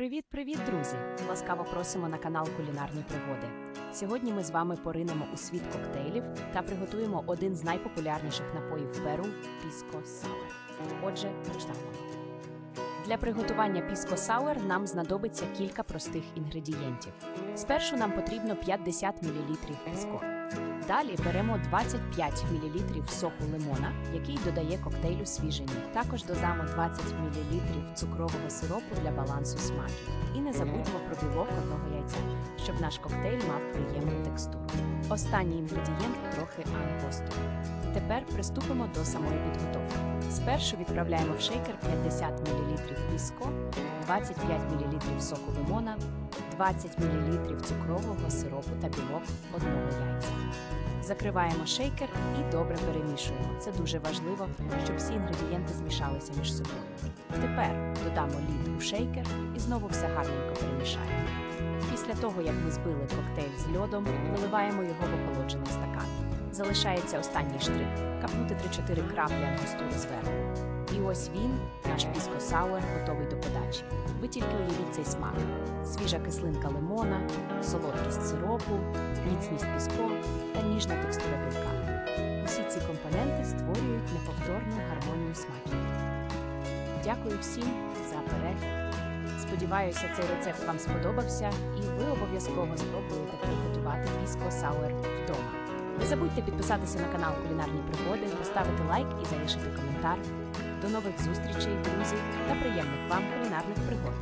Привіт-привіт, друзі! Ласкаво просимо на канал Кулінарні пригоди. Сьогодні ми з вами поринемо у світ коктейлів та приготуємо один з найпопулярніших напоїв Перу піско сауер. Отже, почнемо. Для приготування піско сауер нам знадобиться кілька простих інгредієнтів. Спершу нам потрібно 50 мл піско. Далі беремо 25 мл соку лимона, який додає коктейлю свіжині. Також додамо 20 мл цукрового сиропу для балансу смаків. І не забудьмо про білок одного яйця, наш коктейль мав приємну текстуру. Останній інгредієнт трохи ангосту. Тепер приступимо до самої підготовки. Спершу відправляємо в шейкер 50 мл піско, 25 мл соку лимона, 20 мл цукрового сиропу та білок одного яйця. Закриваємо шейкер і добре перемішуємо. Це дуже важливо, щоб всі інгредієнти змішалися між собою. Тепер додамо лід у шейкер і знову все гарненько перемішаємо. Після того, як ми збили коктейль з льодом, виливаємо його в охолоджений стакан. Залишається останній штрих капнути 3-4 краплі ангостури зверху. І ось він, наш піско сауер, готовий до подачі. Ви тільки уявіть цей смак: свіжа кислинка лимона, солодкість сиропу, міцність піску та ніжна текстура білка. Усі ці компоненти створюють неповторну гармонію смаків. Дякую всім за перегляд. Сподіваюся, цей рецепт вам сподобався, і ви обов'язково спробуєте приготувати піско сауер вдома. Не забудьте підписатися на канал Кулінарні пригоди, поставити лайк і залишити коментар. До нових зустрічей, друзі, та приємних вам кулінарних пригод!